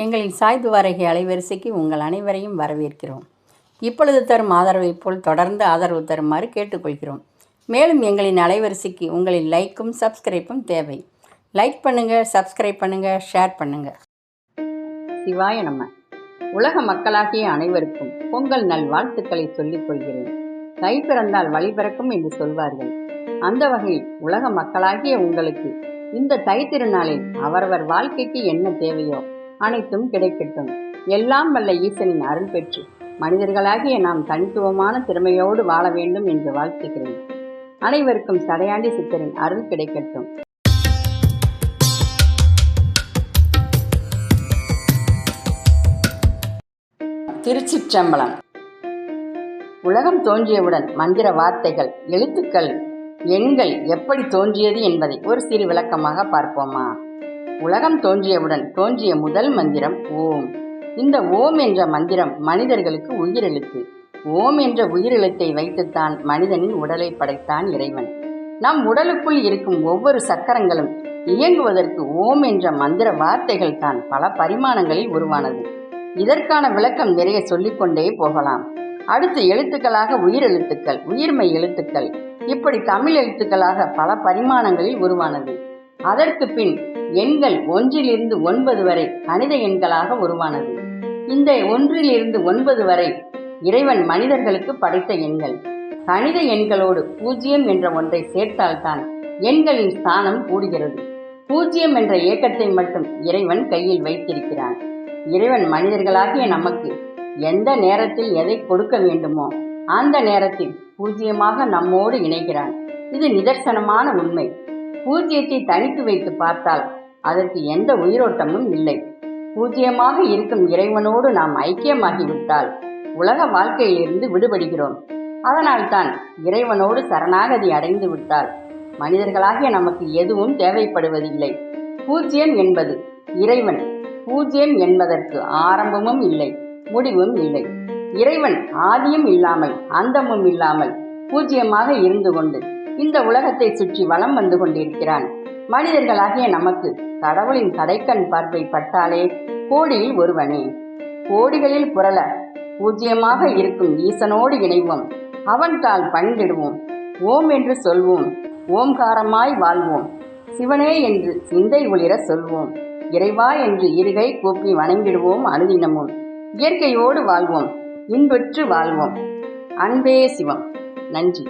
எங்களின் சாய்ந்து வாரகை அலைவரிசைக்கு உங்கள் அனைவரையும் வரவேற்கிறோம். இப்பொழுது தரும் ஆதரவைப் போல் தொடர்ந்து ஆதரவு தருமாறு கேட்டுக்கொள்கிறோம். மேலும் எங்களின் அலைவரிசைக்கு உங்களின் லைக்கும் சப்ஸ்கிரைப்பும் தேவை. லைக் பண்ணுங்கள் சப்ஸ்கிரைப் பண்ணுங்கள் ஷேர் பண்ணுங்கள் சிவாய நம்ம உலக மக்களாகிய அனைவருக்கும் பொங்கல் நல்வாழ்த்துக்களை சொல்லிக் கொள்கிறேன். தை பிறந்தால் வழி பிறக்கும் என்று சொல்வார்கள். அந்த வகையில் உலக மக்களாகிய உங்களுக்கு இந்த தை திருநாளில் அவரவர் வாழ்க்கைக்கு என்ன தேவையோ அனைத்தும் கிடைக்கட்டும். எல்லாம் வல்ல ஈசனின் அருள் பெற்று மனிதர்களாகிய நாம் தனித்துவமான திறமையோடு வாழ வேண்டும் என்று வாழ்த்துகிறேன். அனைவருக்கும் சடையாண்டி சித்தரின் அருள் கிடைக்கட்டும். திருச்சிற்றம்பலம். உலகம் தோன்றியவுடன் மந்திர வார்த்தைகள் எழுத்துக்கள் எண்கள் எப்படி தோன்றியது என்பதை ஒரு சிறு விளக்கமாக பார்ப்போமா? உலகம் தோன்றியவுடன் தோன்றிய முதல் மந்திரம் ஓம். இந்த ஓம் என்ற மந்திரம் மனிதர்களுக்கு உயிரெழுத்து. ஓம் என்ற உயிரெழுத்தை வைத்துத்தான் மனிதனின் உடலை படைத்தான் இறைவன். நம் உடலுக்குள் இருக்கும் ஒவ்வொரு சக்கரங்களும் இயங்குவதற்கு ஓம் என்ற மந்திர வார்த்தைகள் தான் பல பரிமாணங்களில் உருவானது. இதற்கான விளக்கம் நிறைய சொல்லிக்கொண்டே போகலாம். அடுத்து எழுத்துக்களாக உயிர் எழுத்துக்கள் உயிர்மை எழுத்துக்கள். இப்படி தமிழ் எழுத்துக்களாக பல பரிமாணங்களில் உருவானது. அதற்கு பின் எண்கள் ஒன்றிலிருந்து ஒன்பது வரை கணித எண்களாக உருவானது. இந்த ஒன்றிலிருந்து ஒன்பது வரை இறைவன் மனிதர்களுக்கு படைத்த எண்கள். கணித எண்களோடு பூஜ்ஜியம் என்ற ஒன்றை சேர்த்தால்தான் எண்களின் ஸ்தானம் கூடுகிறது. பூஜ்ஜியம் என்ற இயக்கத்தை மட்டும் இறைவன் கையில் வைத்திருக்கிறான். இறைவன் மனிதர்களாகிய நமக்கு எந்த நேரத்தில் எதை கொடுக்க வேண்டுமோ அந்த நேரத்தில் பூஜ்ஜியமாக நம்மோடு இணைகிறான். இது நிதர்சனமான உண்மை. பூஜ்ஜியத்தை தனித்து வைத்து பார்த்தால் அதற்கு எந்த உயிரோட்டமும் இல்லை. பூஜ்யமாக இருக்கும் இறைவனோடு நாம் ஐக்கியமாகிவிட்டால் உலக வாழ்க்கையிலிருந்து விடுபடுகிறோம். அதனால்தான் இறைவனோடு சரணாகதி அடைந்து விட்டால் மனிதர்களாகிய நமக்கு எதுவும் தேவைப்படுவதில்லை. பூஜ்யம் என்பது இறைவன். பூஜ்யம் என்பதற்கு ஆரம்பமும் இல்லை முடிவும் இல்லை. இறைவன் ஆதியும் இல்லாமல் அந்தமும் இல்லாமல் பூஜ்யமாக இருந்து கொண்டு இந்த உலகத்தை சுற்றி வலம் வந்து கொண்டிருக்கிறான். மனிதர்களாகிய நமக்கு கடவுளின் கடைக்கண் பார்வை பட்டாலே கோடியில் ஒருவனே. கோடிகளில் புரள பூஜ்யமாக இருக்கும் ஈசனோடு இணைவோம். அவன் தாள் பணிந்திடுவோம் ஓம் என்று சொல்வோம். ஓம்காரமாய் வாழ்வோம். சிவனே என்று சிந்தை ஒளிர சொல்வோம். இறைவா என்று இருகை கூப்பி வணங்கிடுவோம் அனுதினமும் இயற்கையோடு வாழ்வோம். இன்புற்று வாழ்வோம். அன்பே சிவம். நன்றி.